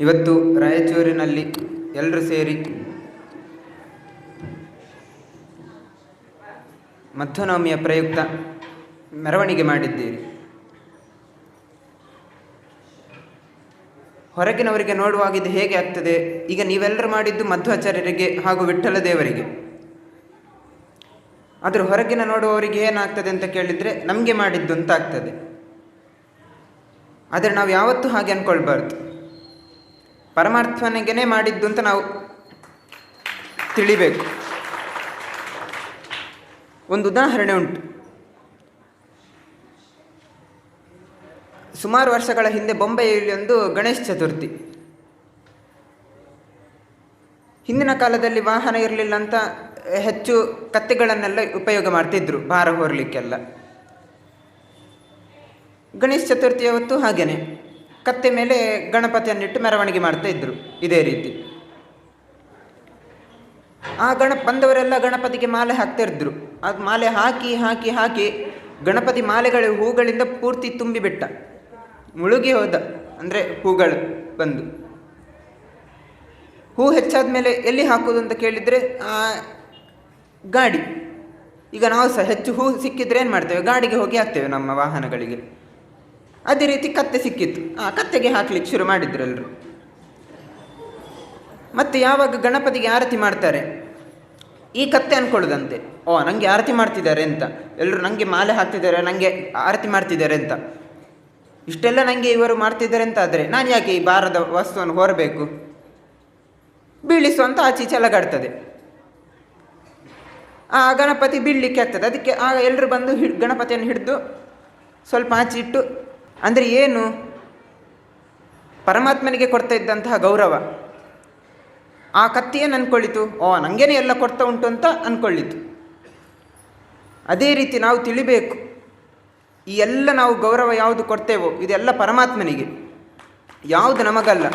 ಇವತ್ತು ರಾಯಚೂರಿನಲ್ಲಿ ಎಲ್ಲರೂ ಸೇರಿ ಮಧ್ವನವಮಿಯ ಪ್ರಯುಕ್ತ ಮೆರವಣಿಗೆ ಮಾಡಿದ್ದೀರಿ. ಹೊರಗಿನವರಿಗೆ ನೋಡುವಾಗ ಇದು ಹೇಗೆ ಆಗ್ತದೆ? ಈಗ ನೀವೆಲ್ಲರೂ ಮಾಡಿದ್ದು ಮಧ್ವಾಚಾರ್ಯರಿಗೆ ಹಾಗೂ ವಿಠ್ಠಲ ದೇವರಿಗೆ. ಆದರೆ ಹೊರಗಿನ ನೋಡುವವರಿಗೆ ಏನಾಗ್ತದೆ ಅಂತ ಕೇಳಿದರೆ ನಮಗೆ ಮಾಡಿದ್ದು ಅಂತ ಆಗ್ತದೆ. ಆದರೆ ನಾವು ಯಾವತ್ತೂ ಹಾಗೆ ಅಂದ್ಕೊಳ್ಬಾರ್ದು ಪರಮಾರ್ಥನಿಗೇ ಮಾಡಿದ್ದು ಅಂತ ನಾವು ತಿಳಿಬೇಕು. ಒಂದು ಉದಾಹರಣೆ ಉಂಟು. ಸುಮಾರು ವರ್ಷಗಳ ಹಿಂದೆ ಬೊಂಬೆಯಲ್ಲಿ ಒಂದು ಗಣೇಶ ಚತುರ್ಥಿ. ಹಿಂದಿನ ಕಾಲದಲ್ಲಿ ವಾಹನ ಇರಲಿಲ್ಲ ಅಂತ ಹೆಚ್ಚು ಕತ್ತೆಗಳನ್ನೆಲ್ಲ ಉಪಯೋಗ ಮಾಡ್ತಿದ್ರು, ಭಾರ ಹೊರಲಿಕ್ಕೆಲ್ಲ. ಗಣೇಶ ಚತುರ್ಥಿ ಅವತ್ತು ಹಾಗೇನೆ. ಕತ್ತೆ ಮೇಲೆ ಗಣಪತಿಯನ್ನಿಟ್ಟು ಮೆರವಣಿಗೆ ಮಾಡ್ತಾ ಇದ್ರು, ಇದೇ ರೀತಿ. ಆ ಗಣ ಬಂದವರೆಲ್ಲ ಗಣಪತಿಗೆ ಮಾಲೆ ಹಾಕ್ತಿದ್ರು ಅದು ಮಾಲೆ ಹಾಕಿ ಹಾಕಿ ಹಾಕಿ ಗಣಪತಿ ಮಾಲೆಗಳ ಹೂಗಳಿಂದ ಪೂರ್ತಿ ತುಂಬಿಬಿಟ್ಟ ಮುಳುಗಿ ಹೋದ, ಅಂದರೆ ಹೂಗಳು ಬಂದು. ಹೂ ಹೆಚ್ಚಾದ ಮೇಲೆ ಎಲ್ಲಿ ಹಾಕೋದು ಅಂತ ಕೇಳಿದರೆ ಗಾಡಿ. ಈಗ ನಾವು ಸಹ ಹೆಚ್ಚು ಹೂ ಸಿಕ್ಕಿದ್ರೆ ಏನು ಮಾಡ್ತೇವೆ? ಗಾಡಿಗೆ ಹೋಗಿ ಹಾಕ್ತೇವೆ ನಮ್ಮ ವಾಹನಗಳಿಗೆ. ಅದೇ ರೀತಿ ಕತ್ತೆ ಸಿಕ್ಕಿತ್ತು. ಆ ಕತ್ತೆಗೆ ಹಾಕ್ಲಿಕ್ಕೆ ಶುರು ಮಾಡಿದ್ರು ಮತ್ತೆ ಯಾವಾಗ ಗಣಪತಿಗೆ ಆರತಿ ಮಾಡ್ತಾರೆ? ಈ ಕತ್ತೆ ಅನ್ಕೊಳ್ಳೋದಂತೆ. ಓ ನನಗೆ ಆರತಿ ಮಾಡ್ತಿದ್ದಾರೆ ಅಂತ. ಎಲ್ಲರೂ ನನಗೆ ಮಾಲೆ ಹಾಕ್ತಿದ್ದಾರೆ ನನಗೆ ಆರತಿ ಮಾಡ್ತಿದ್ದಾರೆ ಅಂತ. ಇಷ್ಟೆಲ್ಲ ನನಗೆ ಇವರು ಮಾಡ್ತಿದ್ದಾರೆ ಅಂತ ಆದರೆ ನಾನು ಯಾಕೆ ಈ ಭಾರದ ವಸ್ತುವನ್ನು ಹೊರಬೇಕು? ಬೀಳಿಸು ಅಂತ ಆಚೆ ಚೆಲಗಾಡ್ತದೆ ಆ ಗಣಪತಿ ಬೀಳಲಿಕ್ಕೆ ಆಗ್ತದೆ. ಅದಕ್ಕೆ ಆಗ ಎಲ್ಲರೂ ಬಂದು ಹಿ ಗಣಪತಿಯನ್ನು ಹಿಡಿದು ಸ್ವಲ್ಪ ಆಚೆ ಇಟ್ಟು ಅಂದರೆ ಏನು? ಪರಮಾತ್ಮನಿಗೆ ಕೊಡ್ತಾ ಇದ್ದಂತಹ ಗೌರವ. ಆ ಕತ್ತಿಯನ್ನು ಅಂದ್ಕೊಳ್ಳಿತು ಓ ನನಗೇನೆ ಎಲ್ಲ ಕೊಡ್ತಾ ಉಂಟು ಅಂತ ಅಂದ್ಕೊಳ್ಳಿತು ಅದೇ ರೀತಿ ನಾವು ತಿಳಿಬೇಕು, ಈ ಎಲ್ಲ ನಾವು ಗೌರವ ಯಾವುದು ಕೊಡ್ತೇವೋ, ಇದೆಲ್ಲ ಪರಮಾತ್ಮನಿಗೆ. ಯಾವುದು ನಮಗಲ್ಲ.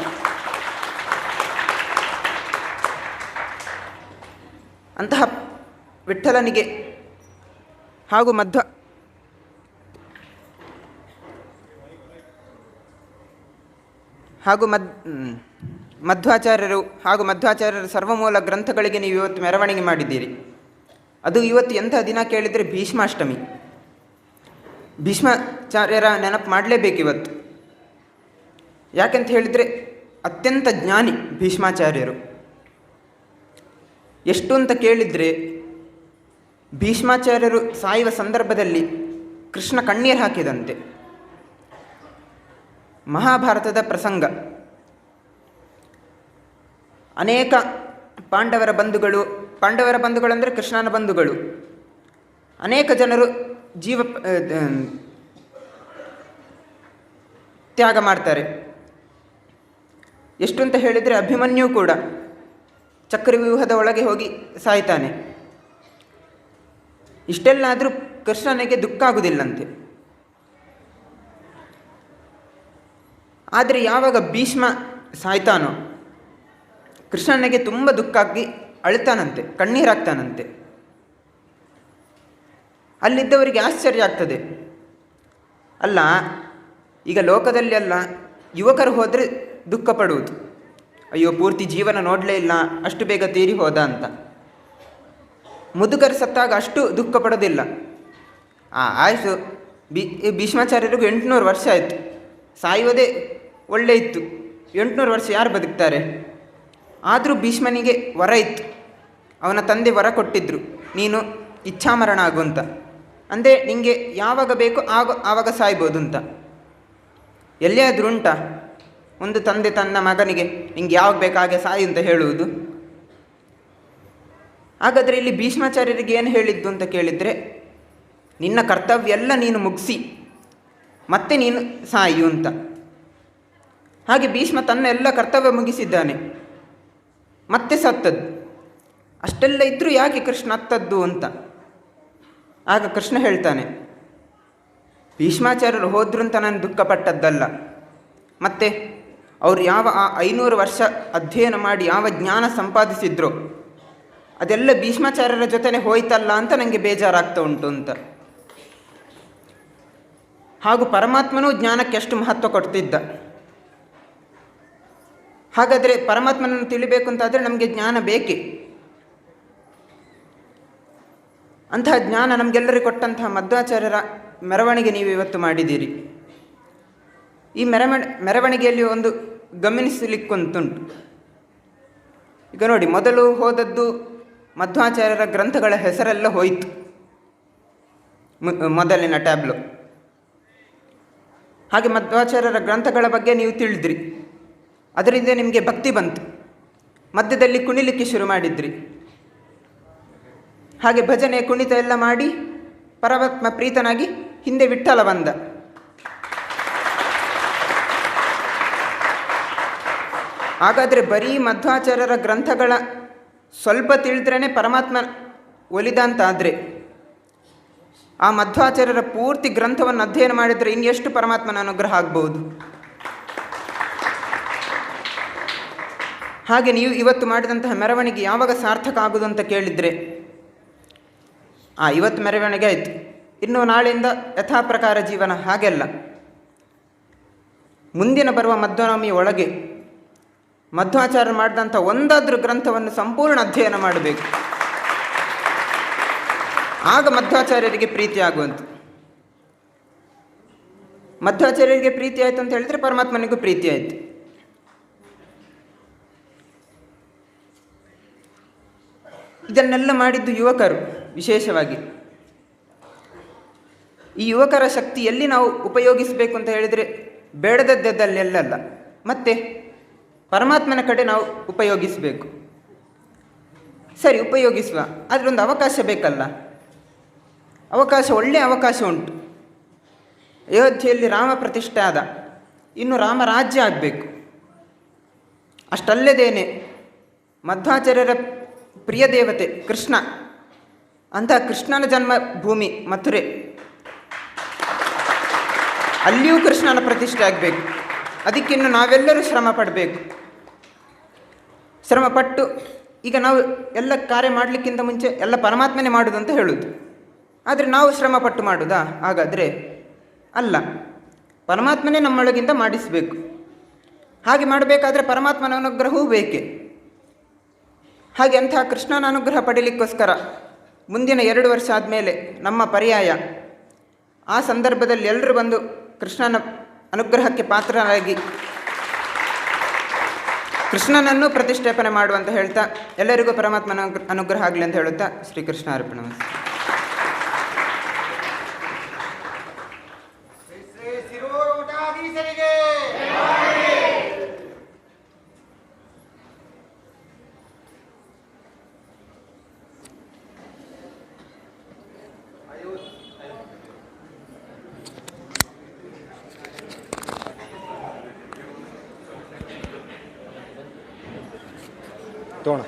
ಅಂತಹ ವಿಠ್ಠಲನಿಗೆ ಹಾಗೂ ಮಧ್ವ ಹಾಗೂ ಮದ್ ಮಧ್ವಾಚಾರ್ಯರು ಹಾಗೂ ಮಧ್ವಾಚಾರ್ಯರ ಸರ್ವಮೂಲ ಗ್ರಂಥಗಳಿಗೆ ನೀವು ಇವತ್ತು ಮೆರವಣಿಗೆ ಮಾಡಿದ್ದೀರಿ. ಅದು ಇವತ್ತು ಎಂಥ ದಿನ ಕೇಳಿದರೆ ಭೀಷ್ಮಾಷ್ಟಮಿ. ಭೀಷ್ಮಾಚಾರ್ಯರ ನೆನಪು ಮಾಡಲೇಬೇಕು ಇವತ್ತು. ಯಾಕೆಂತ ಹೇಳಿದರೆ ಅತ್ಯಂತ ಜ್ಞಾನಿ ಭೀಷ್ಮಾಚಾರ್ಯರು. ಎಷ್ಟು ಅಂತ ಕೇಳಿದರೆ ಭೀಷ್ಮಾಚಾರ್ಯರು ಸಾಯುವ ಸಂದರ್ಭದಲ್ಲಿ ಕೃಷ್ಣ ಕಣ್ಣೀರು ಹಾಕಿದಂತೆ. ಮಹಾಭಾರತದ ಪ್ರಸಂಗ. ಅನೇಕ ಪಾಂಡವರ ಬಂಧುಗಳು ಪಾಂಡವರ ಬಂಧುಗಳು ಅಂದರೆ ಕೃಷ್ಣನ ಬಂಧುಗಳು. ಅನೇಕ ಜನರು ಜೀವ ತ್ಯಾಗ ಮಾಡ್ತಾರೆ. ಎಷ್ಟು ಅಂತ ಹೇಳಿದರೆ ಅಭಿಮನ್ಯು ಕೂಡ ಚಕ್ರವ್ಯೂಹದ ಒಳಗೆ ಹೋಗಿ ಸಾಯ್ತಾನೆ. ಇಷ್ಟೆಲ್ಲಾದರೂ ಕೃಷ್ಣನಿಗೆ ದುಃಖ ಆಗುವುದಿಲ್ಲಂತೆ ಆದರೆ ಯಾವಾಗ ಭೀಷ್ಮ ಸಾಯ್ತಾನೋ, ಕೃಷ್ಣನಿಗೆ ತುಂಬ ದುಃಖ ಆಗಿ ಅಳ್ತಾನಂತೆ ಕಣ್ಣೀರಾಗ್ತಾನಂತೆ ಅಲ್ಲಿದ್ದವರಿಗೆ ಆಶ್ಚರ್ಯ ಆಗ್ತದೆ. ಅಲ್ಲ, ಈಗ ಲೋಕದಲ್ಲಿ ಅಲ್ಲ, ಯುವಕರು ಹೋದರೆ ದುಃಖ ಪಡುವುದು. ಅಯ್ಯೋ, ಪೂರ್ತಿ ಜೀವನ ನೋಡಲೇ ಇಲ್ಲ, ಅಷ್ಟು ಬೇಗ ತೀರಿ ಹೋದ ಅಂತ. ಮುದುಕರು ಸತ್ತಾಗ ಅಷ್ಟು ದುಃಖ ಪಡೋದಿಲ್ಲ. ಆ, ಆಯಿತು. ಬಿ ಭೀಷ್ಮಾಚಾರ್ಯರಿಗೂ ಎಂಟುನೂರು ವರ್ಷ ಆಯಿತು. ಸಾಯುವುದೇ ಒಳ್ಳೆ ಇತ್ತು. ಎಂಟುನೂರು ವರ್ಷ ಯಾರು ಬದುಕ್ತಾರೆ? ಆದರೂ ಭೀಷ್ಮನಿಗೆ ವರ ಇತ್ತು. ಅವನ ತಂದೆ ವರ ಕೊಟ್ಟಿದ್ದರು ನೀನು ಇಚ್ಛಾಮರಣ ಆಗು ಅಂತ. ಅಂದರೆ ನಿಮಗೆ ಯಾವಾಗ ಬೇಕೋ ಆಗ, ಆವಾಗ ಸಾಯ್ಬೋದು ಅಂತ. ಎಲ್ಲಿಯಾದರೂ ಉಂಟಾ? ಒಂದು ತಂದೆ ತನ್ನ ಮಗನಿಗೆ, ನಿಂಗೆ ಯಾವಾಗ ಬೇಕಾಗೆ ಸಾಯಿ ಅಂತ ಹೇಳುವುದು. ಹಾಗಾದರೆ ಇಲ್ಲಿ ಭೀಷ್ಮಾಚಾರ್ಯರಿಗೆ ಏನು ಹೇಳಿದ್ದು ಅಂತ ಕೇಳಿದರೆ, ನಿನ್ನ ಕರ್ತವ್ಯ ಎಲ್ಲ ನೀನು ಮುಗಿಸಿ, ಮತ್ತೆ ನೀನು ಸಾಯು ಅಂತ. ಹಾಗೆ ಭೀಷ್ಮ ತನ್ನ ಎಲ್ಲ ಕರ್ತವ್ಯ ಮುಗಿಸಿದ್ದಾನೆ. ಮತ್ತೆ ಸತ್ತದ್ದು. ಅಷ್ಟೆಲ್ಲ ಇದ್ದರೂ ಯಾಕೆ ಕೃಷ್ಣ ಅತ್ತದ್ದು ಅಂತ? ಆಗ ಕೃಷ್ಣ ಹೇಳ್ತಾನೆ, ಭೀಷ್ಮಾಚಾರ್ಯರು ಹೋದ್ರು ಅಂತ ನಾನು ದುಃಖಪಟ್ಟದ್ದಲ್ಲ. ಮತ್ತೆ ಅವರು ಯಾವ ಆ ಐನೂರು ವರ್ಷ ಅಧ್ಯಯನ ಮಾಡಿ ಯಾವ ಜ್ಞಾನ ಸಂಪಾದಿಸಿದ್ರು, ಅದೆಲ್ಲ ಭೀಷ್ಮಾಚಾರ್ಯರ ಜೊತೆನೆ ಹೋಯ್ತಲ್ಲ ಅಂತ ನನಗೆ ಬೇಜಾರಾಗ್ತಾ ಉಂಟು ಅಂತ. ಹಾಗೂ ಪರಮಾತ್ಮನೂ ಜ್ಞಾನಕ್ಕೆ ಅಷ್ಟು ಮಹತ್ವ ಕೊಡ್ತಿದ್ದ. ಹಾಗಾದರೆ ಪರಮಾತ್ಮನನ್ನು ತಿಳಿಬೇಕು ಅಂತಾದರೆ ನಮಗೆ ಜ್ಞಾನ ಬೇಕೇ. ಅಂತಹ ಜ್ಞಾನ ನಮಗೆಲ್ಲರಿಗೂ ಕೊಟ್ಟಂತಹ ಮಧ್ವಾಚಾರ್ಯರ ಮೆರವಣಿಗೆ ನೀವು ಇವತ್ತು ಮಾಡಿದ್ದೀರಿ. ಈ ಮೆರವಣ ಮೆರವಣಿಗೆಯಲ್ಲಿ ಒಂದು ಗಮನಿಸಲಿಕ್ಕಂತುಂಟು ಈಗ ನೋಡಿ, ಮೊದಲು ಹೋದದ್ದು ಮಧ್ವಾಚಾರ್ಯರ ಗ್ರಂಥಗಳ ಹೆಸರೆಲ್ಲ ಹೋಯಿತು. ಮೊದಲಿನ ಟ್ಯಾಬ್ಲು. ಹಾಗೆ ಮಧ್ವಾಚಾರ್ಯರ ಗ್ರಂಥಗಳ ಬಗ್ಗೆ ನೀವು ತಿಳಿದ್ರಿ. ಅದರಿಂದ ನಿಮಗೆ ಭಕ್ತಿ ಬಂತು. ಮಧ್ಯದಲ್ಲಿ ಕುಣಿಲಿಕ್ಕೆ ಶುರು ಮಾಡಿದ್ರಿ. ಹಾಗೆ ಭಜನೆ, ಕುಣಿತ ಎಲ್ಲ ಮಾಡಿ ಪರಮಾತ್ಮ ಪ್ರೀತನಾಗಿ ಹಿಂದೆ ವಿಠಲ ಬಂದ. ಹಾಗಾದರೆ ಬರೀ ಮಧ್ವಾಚಾರ್ಯರ ಗ್ರಂಥಗಳ ಸ್ವಲ್ಪ ತಿಳಿದ್ರೇ ಪರಮಾತ್ಮ ಒಲಿದ ಅಂತ ಆದರೆ. ಆ ಮಧ್ವಾಚಾರ್ಯರ ಪೂರ್ತಿ ಗ್ರಂಥವನ್ನು ಅಧ್ಯಯನ ಮಾಡಿದರೆ ಇನ್ನೆಷ್ಟು ಪರಮಾತ್ಮನ ಅನುಗ್ರಹ ಆಗ್ಬೋದು ಹಾಗೆ ನೀವು ಇವತ್ತು ಮಾಡಿದಂತಹ ಮೆರವಣಿಗೆ ಯಾವಾಗ ಸಾರ್ಥಕ ಆಗುವುದು ಅಂತ ಕೇಳಿದರೆ? ಆ, ಇವತ್ತು ಮೆರವಣಿಗೆ ಆಯಿತು. ಇನ್ನು ನಾಳೆಯಿಂದ ಯಥಾ ಪ್ರಕಾರ ಜೀವನ ಹಾಗೆಲ್ಲ. ಮುಂದಿನ ಬರುವ ಮಧ್ವನವಮಿಯ ಒಳಗೆ ಮಧ್ವಾಚಾರ್ಯ ಮಾಡಿದಂಥ ಒಂದಾದ್ರೂ ಗ್ರಂಥವನ್ನು ಸಂಪೂರ್ಣ ಅಧ್ಯಯನ ಮಾಡಬೇಕು. ಆಗ ಮಧ್ವಾಚಾರ್ಯರಿಗೆ ಪ್ರೀತಿ ಆಗುವಂಥ ಮಧ್ವಾಚಾರ್ಯರಿಗೆ ಪ್ರೀತಿ ಆಯಿತು ಅಂತ ಹೇಳಿದ್ರೆ ಪರಮಾತ್ಮನಿಗೂ ಪ್ರೀತಿ ಆಯಿತು. ಇದನ್ನೆಲ್ಲ ಮಾಡಿದ್ದು ಯುವಕರು, ವಿಶೇಷವಾಗಿ. ಈ ಯುವಕರ ಶಕ್ತಿ ಎಲ್ಲಿ ನಾವು ಉಪಯೋಗಿಸಬೇಕು ಅಂತ ಹೇಳಿದರೆ ಬೇಡದದ್ದಲ್ಲೆಲ್ಲ ಮತ್ತೆ ಪರಮಾತ್ಮನ ಕಡೆ ನಾವು ಉಪಯೋಗಿಸಬೇಕು. ಸರಿ, ಉಪಯೋಗಿಸುವ. ಅದರೊಂದು ಅವಕಾಶ ಬೇಕಲ್ಲ. ಅವಕಾಶ ಒಳ್ಳೆಯ ಅವಕಾಶ ಉಂಟು. ಅಯೋಧ್ಯೆಯಲ್ಲಿ ರಾಮ ಪ್ರತಿಷ್ಠೆ ಆದ. ಇನ್ನು ರಾಮ ರಾಜ್ಯ ಆಗಬೇಕು. ಅಷ್ಟಲ್ಲದೇನೆ ಮಧ್ವಾಚಾರ್ಯರ ಪ್ರಿಯ ದೇವತೆ, ಕೃಷ್ಣ. ಅಂತಹ ಕೃಷ್ಣನ ಜನ್ಮ ಭೂಮಿ, ಮಥುರೆ. ಅಲ್ಲಿಯೂ ಕೃಷ್ಣನ ಪ್ರತಿಷ್ಠೆ ಆಗಬೇಕು. ಅದಕ್ಕಿನ್ನು ನಾವೆಲ್ಲರೂ ಶ್ರಮ ಪಡಬೇಕು. ಶ್ರಮಪಟ್ಟು ಈಗ ನಾವು ಎಲ್ಲ ಕಾರ್ಯ ಮಾಡಲಿಕ್ಕಿಂತ ಮುಂಚೆ ಎಲ್ಲ ಪರಮಾತ್ಮನೇ ಮಾಡೋದು ಅಂತ ಹೇಳೋದು. ಆದರೆ ನಾವು ಶ್ರಮ ಪಟ್ಟು ಮಾಡೋದಾ? ಹಾಗಾದರೆ ಅಲ್ಲ. ಪರಮಾತ್ಮನೇ ನಮ್ಮೊಳಗಿಂದ ಮಾಡಿಸಬೇಕು. ಹಾಗೆ ಮಾಡಬೇಕಾದ್ರೆ ಪರಮಾತ್ಮನ ಅನುಗ್ರಹವೂ ಬೇಕೇ. ಹಾಗೆ ಅಂತಹ ಕೃಷ್ಣನ ಅನುಗ್ರಹ ಪಡೀಲಿಕ್ಕೋಸ್ಕರ ಮುಂದಿನ ಎರಡು ವರ್ಷ ಆದಮೇಲೆ ನಮ್ಮ ಪರ್ಯಾಯ. ಆ ಸಂದರ್ಭದಲ್ಲಿ ಎಲ್ಲರೂ ಬಂದು ಕೃಷ್ಣನ ಅನುಗ್ರಹಕ್ಕೆ ಪಾತ್ರರಾಗಿ ಕೃಷ್ಣನನ್ನು ಪ್ರತಿಷ್ಠಾಪನೆ ಮಾಡುವಂತ ಹೇಳ್ತಾ ಎಲ್ಲರಿಗೂ ಪರಮಾತ್ಮನ ಅನುಗ್ರಹ ಆಗಲಿ ಅಂತ ಹೇಳುತ್ತಾ ಶ್ರೀಕೃಷ್ಣ ಅರ್ಪಣ ಶ್ರೀ ಶ್ರೀ ಶಿರೂರು ಮಠಾಧೀಶರಿಗೆ ತೋಣ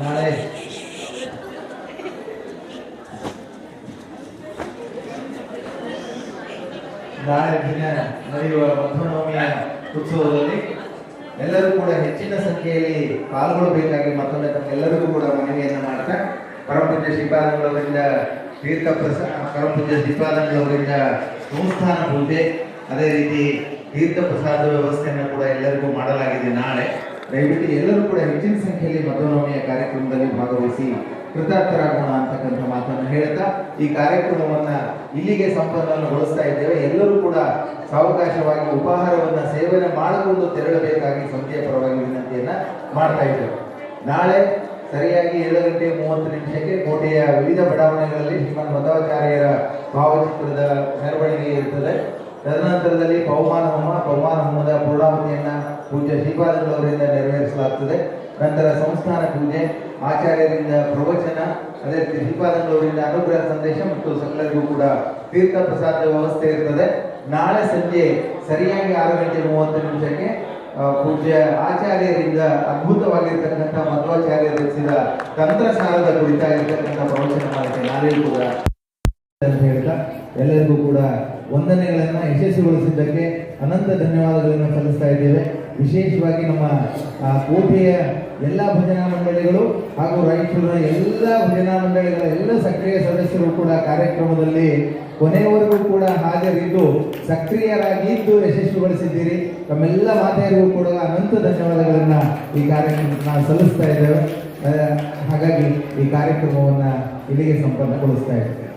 ನಾಳೆ ನಾಳೆ ದಿನ ನಡೆಯುವ ಮಧುನವಮಿಯ ಉತ್ಸವದಲ್ಲಿ ಎಲ್ಲರೂ ಕೂಡ ಹೆಚ್ಚಿನ ಸಂಖ್ಯೆಯಲ್ಲಿ ಪಾಲ್ಗೊಳ್ಳಬೇಕಾಗಿ ಮತ್ತೊಮ್ಮೆ ತಮ್ಮೆಲ್ಲರಿಗೂ ಕೂಡ ಮನವಿಯನ್ನು ಮಾಡ್ತಾ ಪರಮಪೂಜ್ಯ ಶ್ರೀಪಾದಂಗಳವರಿಂದ ತೀರ್ಥ ಪ್ರಸಾದ ಪರಮಪೂಜ್ಯ ಶ್ರೀಪಾದಂಗಳವರಿಂದ ಸಂಸ್ಥಾನ ಪೂಜೆ, ಅದೇ ರೀತಿ ತೀರ್ಥ ಪ್ರಸಾದ ವ್ಯವಸ್ಥೆಯನ್ನು ಕೂಡ ಎಲ್ಲರಿಗೂ ಮಾಡಲಾಗಿದೆ ನಾಳೆ. ದಯವಿಟ್ಟು ಎಲ್ಲರೂ ಕೂಡ ಹೆಚ್ಚಿನ ಸಂಖ್ಯೆಯಲ್ಲಿ ಮಧುನವಮಿಯ ಕಾರ್ಯಕ್ರಮದಲ್ಲಿ ಭಾಗವಹಿಸಿ ಕೃತಾರ್ಥರಾಗೋಣ ಅಂತಕ್ಕಂಥ ಮಾತನ್ನು ಹೇಳ್ತಾ ಈ ಕಾರ್ಯಕ್ರಮವನ್ನ ಇಲ್ಲಿಗೆ ಸಂಪನ್ನಗೊಳಿಸ್ತಾ ಇದ್ದೇವೆ. ಎಲ್ಲರೂ ಕೂಡ ಸಾವಕಾಶವಾಗಿ ಉಪಹಾರವನ್ನ ಸೇವನೆ ಮಾಡಿಕೊಂಡು ತೆರಳಬೇಕಾಗಿ ಸಂಸ್ಥೆಯ ಪರವಾಗಿ ವಿನಂತಿಯನ್ನ ಮಾಡ್ತಾ ಇದ್ದೇವೆ. ನಾಳೆ ಸರಿಯಾಗಿ ಏಳು ಗಂಟೆ ಮೂವತ್ತು ನಿಮಿಷಕ್ಕೆ ಕೋಟೆಯ ವಿವಿಧ ಬಡಾವಣೆಗಳಲ್ಲಿ ಶ್ರೀಮನ್ ಮಧ್ವಾಚಾರ್ಯರ ಭಾವಚಿತ್ರದ ಮೆರವಣಿಗೆ ಇರುತ್ತದೆ ತದನಂತರದಲ್ಲಿ ಪವಮಾನ ಹೋಮ ಪವಮಾನ ಹೋಮದ ಪೂರ್ಣಾಹುತಿಯನ್ನ ಪೂಜ್ಯ ಶ್ರೀಪಾದಂಗಳವರಿಂದ ನೆರವೇರಿಸಲಾಗುತ್ತದೆ ನಂತರ ಸಂಸ್ಥಾನ ಪೂಜೆ, ಆಚಾರ್ಯರಿಂದ ಪ್ರವಚನ, ಅದೇ ರೀತಿ ಶ್ರೀಪಾದಂಗಳವರಿಂದ ಅನುಗ್ರಹ ಸಂದೇಶ ಮತ್ತು ಸಕಲರಿಗೂ ಕೂಡ ತೀರ್ಥ ಪ್ರಸಾದ ವ್ಯವಸ್ಥೆ ಇರ್ತದೆ. ನಾಳೆ ಸಂಜೆ ಸರಿಯಾಗಿ ಆರು ಗಂಟೆ ಮೂವತ್ತು ನಿಮಿಷಕ್ಕೆ ಪೂಜ್ಯ ಆಚಾರ್ಯರಿಂದ ಅದ್ಭುತವಾಗಿರ್ತಕ್ಕಂಥ ಮಧ್ವಾಚಾರ್ಯ ರಚಿಸಿದ ತಂತ್ರಸಾರದ ಕುರಿತಾಗಿರ್ತಕ್ಕಂಥ ಪ್ರವಚನ ಮಾಡುತ್ತೆ ನಾಳೆಯೂ ಕೂಡ ಅಂತ ಹೇಳ್ತಾ, ಎಲ್ಲರಿಗೂ ಕೂಡ ವಂದನೆಗಳನ್ನು ಯಶಸ್ವಿಗೊಳಿಸಿದ್ದಕ್ಕೆ ಅನಂತ ಧನ್ಯವಾದಗಳನ್ನು ಸಲ್ಲಿಸ್ತಾ ಇದ್ದೇವೆ. ವಿಶೇಷವಾಗಿ ನಮ್ಮ ಕೋಟೆಯ ಎಲ್ಲ ಭಜನಾ ಮಂಡಳಿಗಳು ಹಾಗೂ ರಾಯಚೂರಿನ ಎಲ್ಲ ಭಜನಾ ಮಂಡಳಿಗಳ ಎಲ್ಲ ಸಕ್ರಿಯ ಸದಸ್ಯರು ಕೂಡ ಕಾರ್ಯಕ್ರಮದಲ್ಲಿ ಕೊನೆಯವರೆಗೂ ಕೂಡ ಹಾಜರಿದ್ದು ಸಕ್ರಿಯರಾಗಿದ್ದು ಯಶಸ್ವಿಗೊಳಿಸಿದ್ದೀರಿ. ತಮ್ಮೆಲ್ಲ ಮಾತೆಯರಿಗೂ ಕೂಡ ಅನಂತ ಧನ್ಯವಾದಗಳನ್ನು ಈ ಕಾರ್ಯಕ್ರಮಕ್ಕೆ ನಾವು ಸಲ್ಲಿಸ್ತಾ ಇದ್ದೇವೆ. ಹಾಗಾಗಿ ಈ ಕಾರ್ಯಕ್ರಮವನ್ನು ಇಲ್ಲಿಗೆ ಸಂಪನ್ನಗೊಳಿಸ್ತಾ ಇದ್ದೇವೆ.